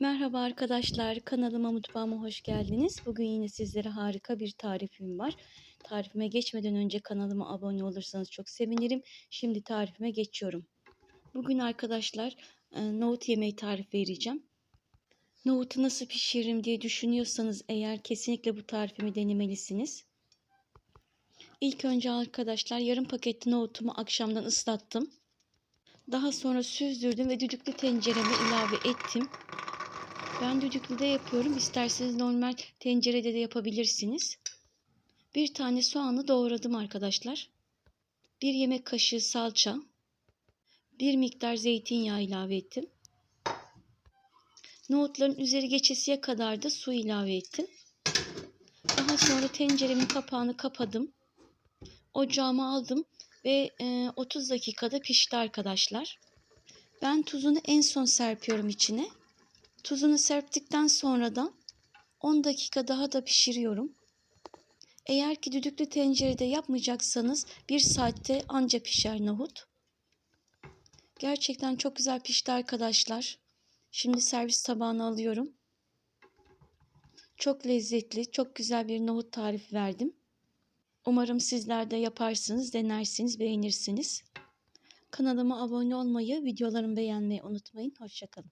Merhaba arkadaşlar, kanalıma mutfağıma hoş geldiniz. Bugün yine sizlere harika bir tarifim var. Tarifime geçmeden önce kanalıma abone olursanız çok sevinirim. Şimdi tarifime geçiyorum. Bugün arkadaşlar e, nohut yemeği tarif vereceğim. Nohutu nasıl pişiririm diye düşünüyorsanız eğer kesinlikle bu tarifimi denemelisiniz. İlk önce arkadaşlar yarım paketli nohutumu akşamdan ıslattım. Daha sonra süzdürdüm ve düdüklü tencereme ilave ettim. Ben düdüklüde yapıyorum. İsterseniz normal tencerede de yapabilirsiniz. Bir tane soğanı doğradım arkadaşlar. Bir yemek kaşığı salça. Bir miktar zeytinyağı ilave ettim. Nohutların üzeri geçesiye kadar da su ilave ettim. Daha sonra tenceremin kapağını kapadım. Ocağıma aldım ve 30 dakikada pişti arkadaşlar. Ben tuzunu en son serpiyorum içine. Tuzunu serptikten sonra da 10 dakika daha da pişiriyorum. Eğer ki düdüklü tencerede yapmayacaksanız 1 saatte anca pişer nohut. Gerçekten çok güzel pişti arkadaşlar. Şimdi servis tabağına alıyorum. Çok lezzetli, çok güzel bir nohut tarifi verdim. Umarım sizler de yaparsınız, denersiniz, beğenirsiniz. Kanalıma abone olmayı, videolarımı beğenmeyi unutmayın. Hoşçakalın.